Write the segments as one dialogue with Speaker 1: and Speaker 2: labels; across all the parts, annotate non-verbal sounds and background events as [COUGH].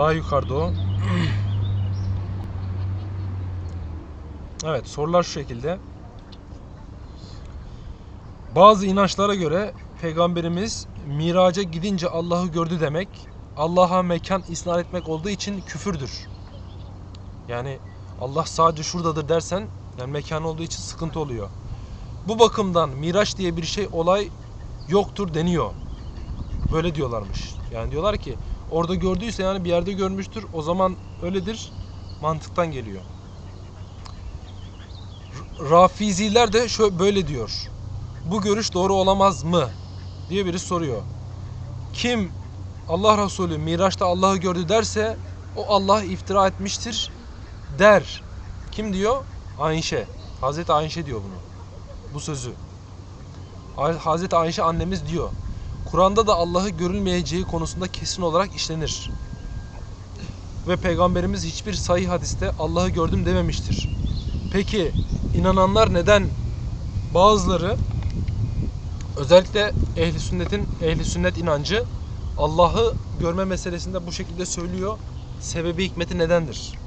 Speaker 1: Daha yukarıda o. Evet sorular şu şekilde. Bazı inançlara göre Peygamberimiz miraca gidince Allah'ı gördü demek Allah'a mekan isnat etmek olduğu için küfürdür. Yani Allah sadece şuradadır dersen yani mekan olduğu için sıkıntı oluyor. Bu bakımdan miraç diye bir şey olay yoktur deniyor. Böyle diyorlarmış. Yani diyorlar ki orada gördüyse yani bir yerde görmüştür. O zaman öyledir. Mantıktan geliyor. Rafiziler de şöyle böyle diyor. Bu görüş doğru olamaz mı? diye biri soruyor. Kim Allah Resulü Miraç'ta Allah'ı gördü derse o Allah iftira etmiştir der. Kim diyor? Ayşe. Hazreti Ayşe diyor bunu. Bu sözü. Hazreti Ayşe annemiz diyor. Kur'an'da da Allah'ı görülmeyeceği konusunda kesin olarak işlenir. Ve Peygamberimiz hiçbir sahih hadiste Allah'ı gördüm dememiştir. Peki inananlar neden bazıları özellikle ehli sünnetin ehli sünnet inancı Allah'ı görme meselesinde bu şekilde söylüyor. Sebebi hikmeti nedendir?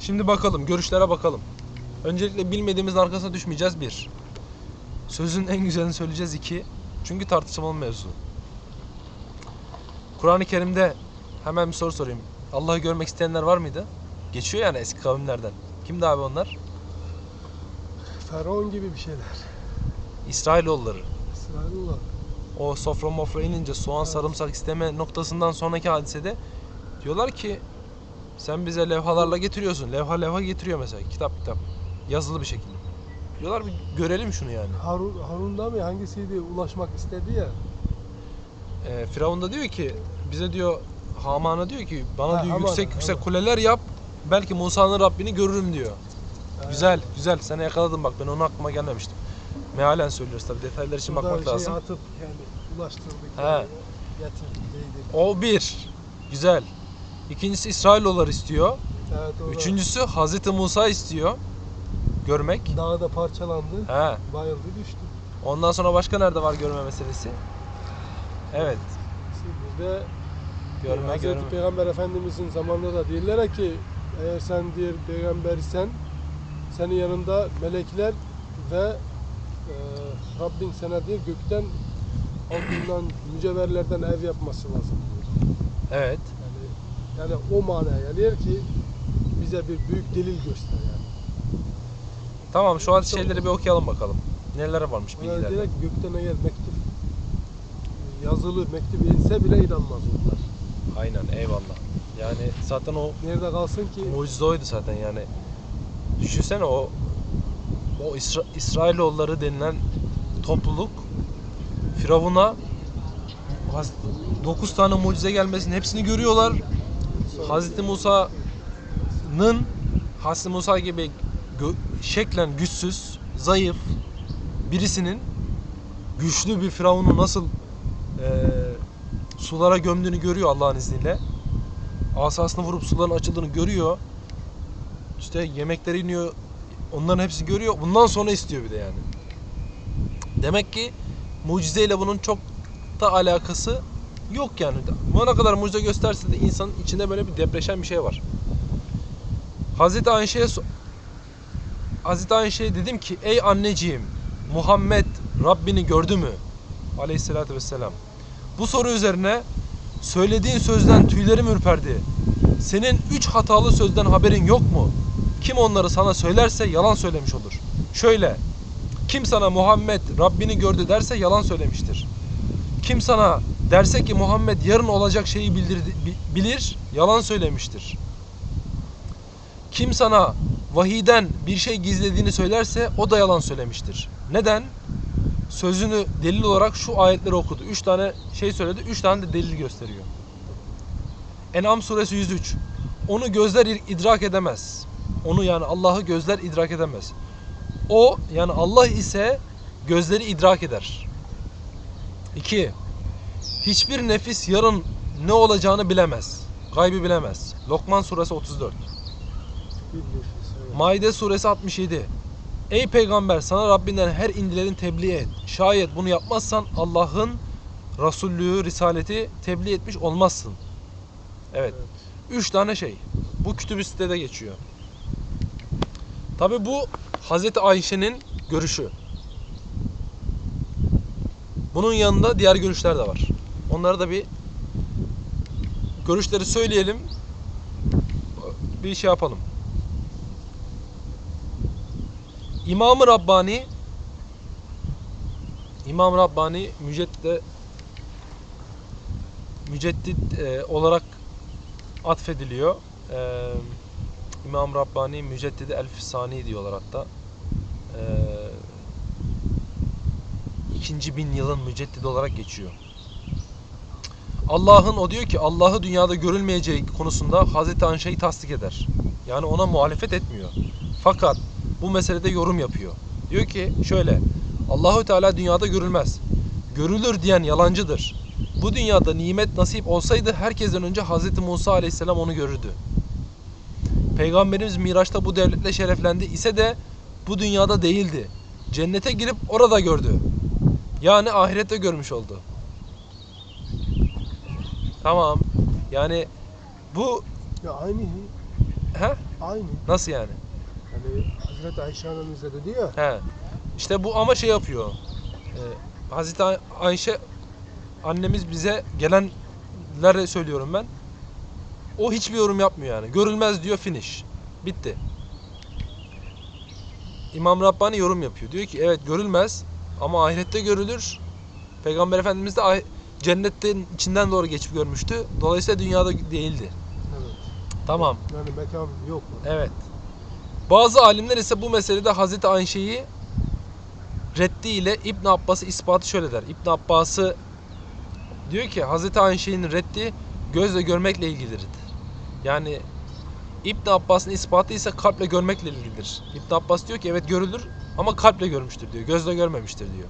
Speaker 1: Şimdi bakalım, görüşlere bakalım. Öncelikle bilmediğimiz arkasına düşmeyeceğiz bir. Sözün en güzelini söyleyeceğiz iki. Çünkü tartışmalı mevzu. Kur'an-ı Kerim'de hemen bir soru sorayım. Allah'ı görmek isteyenler var mıydı? Geçiyor yani eski kavimlerden. Kimdi abi onlar?
Speaker 2: Faraon gibi bir şeyler.
Speaker 1: İsrailoğulları.
Speaker 2: İsrailullah.
Speaker 1: O sofra mofra inince soğan
Speaker 2: Evet.
Speaker 1: sarımsak isteme noktasından sonraki hadisede diyorlar ki sen bize levhalarla getiriyorsun. Levha levha getiriyor mesela kitap kitap. Yazılı bir şekilde. Diyorlar bir görelim şunu yani.
Speaker 2: Harun, Harun'da mı hangisiydi ulaşmak istedi ya.
Speaker 1: Ee, Firavun da diyor ki bize diyor Haman'a diyor ki bana
Speaker 2: Ha,
Speaker 1: diyor
Speaker 2: Haman,
Speaker 1: yüksek yüksek
Speaker 2: Haman.
Speaker 1: kuleler yap. Belki Musa'nın Rabbini görürüm diyor.
Speaker 2: Ha,
Speaker 1: Güzel güzel sana yakaladım bak ben onu aklıma gelmemiştim. Mealen söylüyoruz tabi detaylar için
Speaker 2: şurada
Speaker 1: bakmak
Speaker 2: şey
Speaker 1: lazım.
Speaker 2: atıp yani ulaştırdık.
Speaker 1: He.
Speaker 2: yani, Getir, değdi.
Speaker 1: O bir. Güzel. İkincisi İsrailoğulları istiyor.
Speaker 2: Evet,
Speaker 1: Üçüncüsü Hazreti Musa istiyor. Görmek.
Speaker 2: Dağda parçalandı.
Speaker 1: He.
Speaker 2: Bayıldı düştü.
Speaker 1: Ondan sonra başka nerede var görme meselesi? Evet.
Speaker 2: Bir de
Speaker 1: Görme
Speaker 2: Hazreti
Speaker 1: görme.
Speaker 2: Peygamber Efendimizin zamanında da diyorlar ki eğer sen diğer peygambersen senin yanında melekler ve e, Rabbin sana diye gökten altından mücevherlerden ev yapması lazım diyor.
Speaker 1: Evet.
Speaker 2: Yani, yani o manaya geliyor ki bize bir büyük delil göster yani.
Speaker 1: Tamam şu an şeyleri bir okuyalım bakalım. Neler varmış bilgiler.
Speaker 2: direkt gökten eğer mektup yazılı mektup inse bile inanmaz onlar.
Speaker 1: Aynen eyvallah. Yani zaten o
Speaker 2: Nerede kalsın ki
Speaker 1: mucize oydu zaten yani. Düşünsene o o İsra İsrailoğulları denilen topluluk Firavun'a 9 tane mucize gelmesinin hepsini görüyorlar. Hazreti Musa'nın Hazreti Musa gibi şeklen güçsüz, zayıf birisinin güçlü bir firavunu nasıl eee, sulara gömdüğünü görüyor Allah'ın izniyle. Asasını vurup suların açıldığını görüyor. İşte yemekleri iniyor. Onların hepsini görüyor. Bundan sonra istiyor bir de yani. Demek ki mucizeyle bunun çok da alakası yok yani. Bu ne kadar mucize gösterse de insanın içinde böyle bir depreşen bir şey var. Hazreti Ayşe'ye Hazreti Ayşe'ye dedim ki ey anneciğim Muhammed Rabbini gördü mü? Aleyhissalatü vesselam. Bu soru üzerine söylediğin sözden tüylerim ürperdi. Senin üç hatalı sözden haberin yok mu? Kim onları sana söylerse yalan söylemiş olur. Şöyle, kim sana Muhammed Rabbini gördü derse yalan söylemiştir. Kim sana derse ki Muhammed yarın olacak şeyi bildirdi, bi- bilir, yalan söylemiştir. Kim sana vahiden bir şey gizlediğini söylerse o da yalan söylemiştir. Neden? Sözünü delil olarak şu ayetleri okudu. Üç tane şey söyledi, üç tane de delil gösteriyor. En'am suresi 103. Onu gözler idrak edemez. Onu yani Allah'ı gözler idrak edemez. O yani Allah ise gözleri idrak eder. 2. Hiçbir nefis yarın ne olacağını bilemez. Gaybı bilemez. Lokman suresi 34. Maide suresi 67. Ey peygamber sana Rabbinden her indilerin tebliğ et. Şayet bunu yapmazsan Allah'ın Resullüğü, risaleti tebliğ etmiş olmazsın. Evet. Üç tane şey. Bu kütüb-i sitede geçiyor. Tabi bu Hazreti Ayşe'nin görüşü. Bunun yanında diğer görüşler de var. Onları da bir görüşleri söyleyelim. Bir şey yapalım. İmam-ı Rabbani İmam Rabbani müceddide müceddit e, olarak atfediliyor. E, İmam Rabbani Müceddidi El-Fisani diyorlar hatta. E, ikinci bin yılın müceddidi olarak geçiyor. Allah'ın o diyor ki Allah'ı dünyada görülmeyeceği konusunda Hazreti Anşa'yı tasdik eder. Yani ona muhalefet etmiyor. Fakat bu meselede yorum yapıyor. Diyor ki şöyle Allahü Teala dünyada görülmez. Görülür diyen yalancıdır. Bu dünyada nimet nasip olsaydı herkesten önce Hazreti Musa Aleyhisselam onu görürdü. Peygamberimiz Miraç'ta bu devletle şereflendi ise de bu dünyada değildi. Cennete girip orada gördü. Yani ahirette görmüş oldu. Tamam. Yani bu
Speaker 2: Ya aynı.
Speaker 1: he?
Speaker 2: Aynı.
Speaker 1: Nasıl yani?
Speaker 2: Hani Hazreti Ayşe de dedi ya.
Speaker 1: He. İşte bu ama şey yapıyor. Ee, Hazreti Ay- Ayşe annemiz bize gelenlere söylüyorum ben. O hiçbir yorum yapmıyor yani. Görülmez diyor finish. Bitti. İmam Rabbani yorum yapıyor. Diyor ki evet görülmez ama ahirette görülür. Peygamber Efendimiz de ah- cennetin içinden doğru geçip görmüştü. Dolayısıyla dünyada değildi.
Speaker 2: Evet.
Speaker 1: Tamam.
Speaker 2: Yani mekan yok.
Speaker 1: Evet. Bazı alimler ise bu meselede Hazreti Ayşe'yi reddi ile İbn Abbas'ı ispatı şöyle der. İbn Abbas'ı diyor ki Hazreti Ayşe'nin reddi gözle görmekle ilgilidir. Yani İbn Abbas'ın ispatı ise kalple görmekle ilgilidir. İbn Abbas diyor ki evet görülür ama kalple görmüştür diyor. Gözle görmemiştir diyor.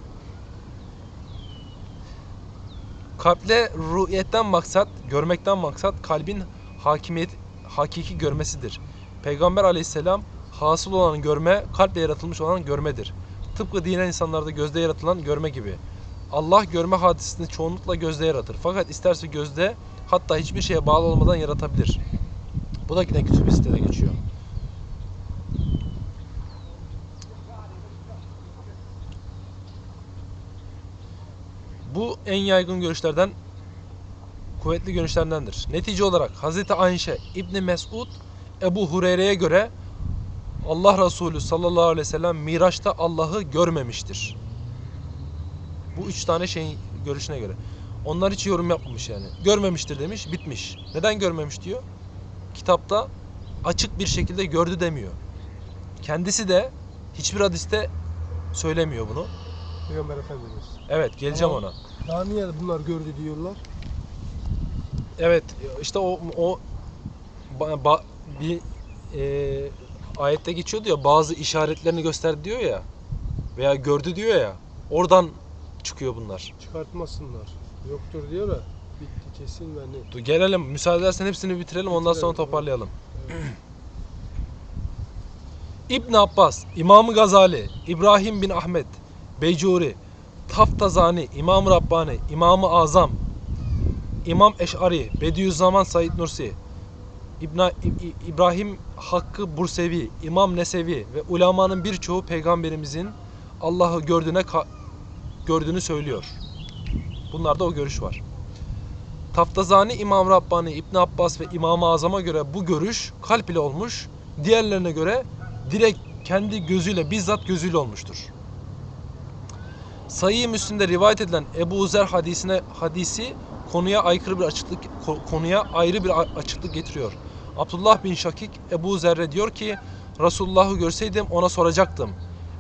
Speaker 1: Kalple ruhiyetten maksat, görmekten maksat kalbin hakimiyet hakiki görmesidir. Peygamber aleyhisselam hasıl olan görme kalple yaratılmış olan görmedir. Tıpkı dinen insanlarda gözde yaratılan görme gibi. Allah görme hadisesini çoğunlukla gözde yaratır. Fakat isterse gözde hatta hiçbir şeye bağlı olmadan yaratabilir. Bu da yine kütüb sitede geçiyor. Bu en yaygın görüşlerden kuvvetli görüşlerdendir. Netice olarak Hazreti Ayşe İbni Mesud Ebu Hureyre'ye göre Allah Resulü sallallahu aleyhi ve sellem Miraç'ta Allah'ı görmemiştir. Bu üç tane şeyin görüşüne göre. Onlar hiç yorum yapmamış yani. Görmemiştir demiş, bitmiş. Neden görmemiş diyor? Kitapta açık bir şekilde gördü demiyor. Kendisi de hiçbir hadiste söylemiyor bunu.
Speaker 2: Peygamber Efendimiz.
Speaker 1: Evet, geleceğim
Speaker 2: Tamam.
Speaker 1: ona.
Speaker 2: Daha niye bunlar gördü diyorlar?
Speaker 1: Evet işte o o ba- ba- bir e, ayette geçiyordu ya bazı işaretlerini gösterdi diyor ya veya gördü diyor ya oradan çıkıyor bunlar.
Speaker 2: Çıkartmasınlar. Yoktur diyor ya. Bitti kesin ve net.
Speaker 1: Dur, Gelelim müsaade edersen hepsini bitirelim ondan sonra
Speaker 2: Bitirelim,
Speaker 1: toparlayalım. [CLEARS THROAT] İbn Abbas, İmam Gazali, İbrahim bin Ahmet, Beycuri, Taftazani, İmam Rabbani, İmam-ı Azam, İmam Eş'ari, Bediüzzaman Said Nursi, İbna, İbrahim Hakkı Bursevi, İmam Nesevi ve ulemanın birçoğu peygamberimizin Allah'ı gördüğüne gördüğünü söylüyor. Bunlarda o görüş var. Taftazani, İmam Rabbani, İbn Abbas ve İmam-ı Azam'a göre bu görüş kalp ile olmuş. Diğerlerine göre direkt kendi gözüyle bizzat gözüyle olmuştur. Sayı Müslim'de rivayet edilen Ebu Zer hadisine hadisi konuya aykırı bir açıklık ko- konuya ayrı bir açıklık getiriyor. Abdullah bin Şakik Ebu Zer'e diyor ki Resulullah'ı görseydim ona soracaktım.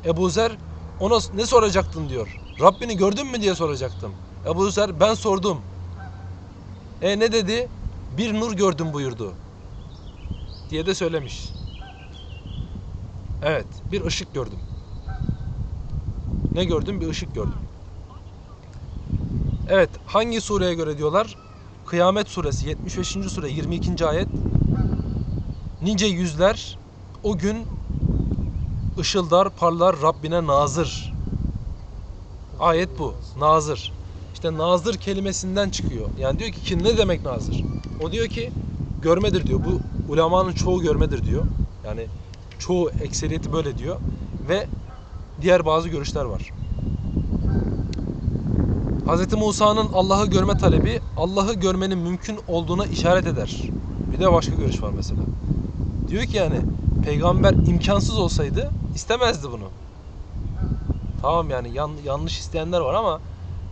Speaker 1: Ebu Zer ona ne soracaktın diyor. Rabbini gördün mü diye soracaktım. Ebu Zer ben sordum. E ne dedi? Bir nur gördüm buyurdu. Diye de söylemiş. Evet, bir ışık gördüm. Ne gördüm? Bir ışık gördüm. Evet, hangi sureye göre diyorlar? Kıyamet suresi 75. sure 22. ayet. Nice yüzler o gün ışıldar parlar Rabbine nazır. Ayet bu. Nazır. İşte nazır kelimesinden çıkıyor. Yani diyor ki ki ne demek nazır? O diyor ki görmedir diyor. Bu ulemanın çoğu görmedir diyor. Yani çoğu ekseriyeti böyle diyor ve diğer bazı görüşler var. Hz. Musa'nın Allah'ı görme talebi Allah'ı görmenin mümkün olduğuna işaret eder. Bir de başka görüş var mesela. Diyor ki yani peygamber imkansız olsaydı istemezdi bunu. Tamam yani yan- yanlış isteyenler var ama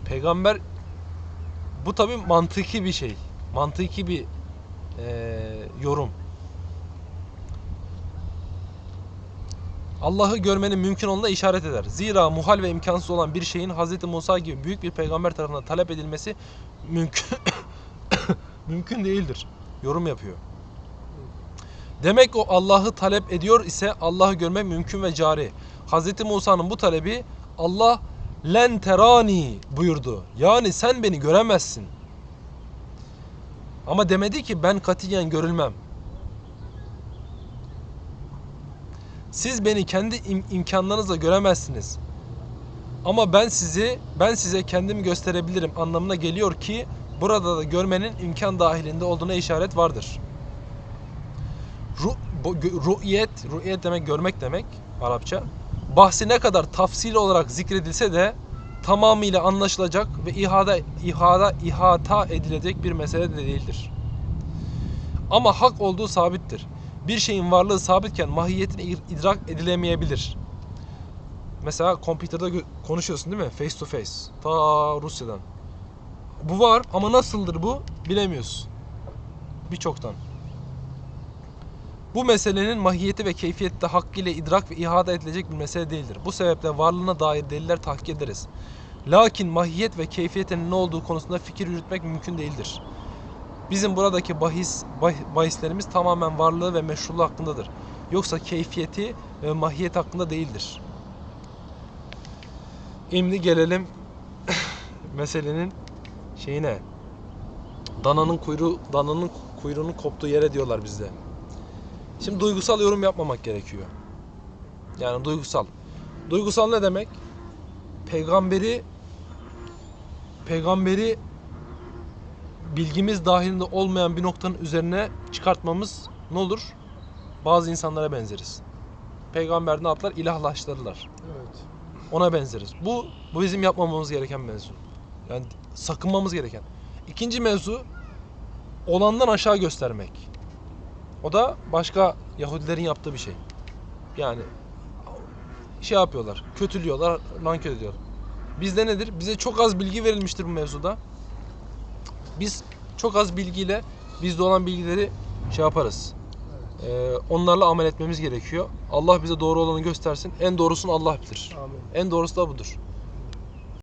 Speaker 1: peygamber bu tabi mantıki bir şey. Mantıki bir eee, yorum. Allah'ı görmenin mümkün olduğuna işaret eder. Zira muhal ve imkansız olan bir şeyin Hz. Musa gibi büyük bir peygamber tarafından talep edilmesi mümkün [COUGHS] mümkün değildir. Yorum yapıyor. Demek o Allah'ı talep ediyor ise Allah'ı görmek mümkün ve cari. Hz. Musa'nın bu talebi Allah len terani buyurdu. Yani sen beni göremezsin. Ama demedi ki ben katiyen görülmem. Siz beni kendi im- imkanlarınızla göremezsiniz. Ama ben sizi ben size kendimi gösterebilirim anlamına geliyor ki burada da görmenin imkan dahilinde olduğuna işaret vardır. Ru'yet, ru'yet demek görmek demek Arapça. Bahsi ne kadar tafsil olarak zikredilse de tamamıyla anlaşılacak ve ihada ihada ihata edilecek bir mesele de değildir. Ama hak olduğu sabittir. Bir şeyin varlığı sabitken mahiyetini id- idrak edilemeyebilir. Mesela kompüterde konuşuyorsun değil mi? Face to face. Ta Rusya'dan. Bu var ama nasıldır bu bilemiyorsun. Birçoktan. Bu meselenin mahiyeti ve keyfiyette hakkıyla idrak ve ihada edilecek bir mesele değildir. Bu sebeple varlığına dair deliller tahkik ederiz. Lakin mahiyet ve keyfiyetin ne olduğu konusunda fikir yürütmek mümkün değildir. Bizim buradaki bahis bah- bahislerimiz tamamen varlığı ve meşruluğu hakkındadır. Yoksa keyfiyeti ve mahiyet hakkında değildir. Şimdi gelelim [COUGHS] meselenin şeyine. Dananın kuyruğu, dananın kuyruğunun koptuğu yere diyorlar bizde. Şimdi duygusal yorum yapmamak gerekiyor. Yani duygusal. Duygusal ne demek? Peygamberi peygamberi bilgimiz dahilinde olmayan bir noktanın üzerine çıkartmamız ne olur? Bazı insanlara benzeriz. Peygamber ne yaptılar? İlahlaştırdılar.
Speaker 2: Evet.
Speaker 1: Ona benzeriz. Bu bu bizim yapmamamız gereken mevzu. Yani sakınmamız gereken. İkinci mevzu olandan aşağı göstermek. O da başka Yahudilerin yaptığı bir şey. Yani şey yapıyorlar, kötülüyorlar, nankör ediyorlar. Bizde nedir? Bize çok az bilgi verilmiştir bu mevzuda. Biz çok az bilgiyle bizde olan bilgileri şey yaparız. Ee, onlarla amel etmemiz gerekiyor. Allah bize doğru olanı göstersin. En doğrusunu Allah bilir.
Speaker 2: Amin.
Speaker 1: En doğrusu da budur.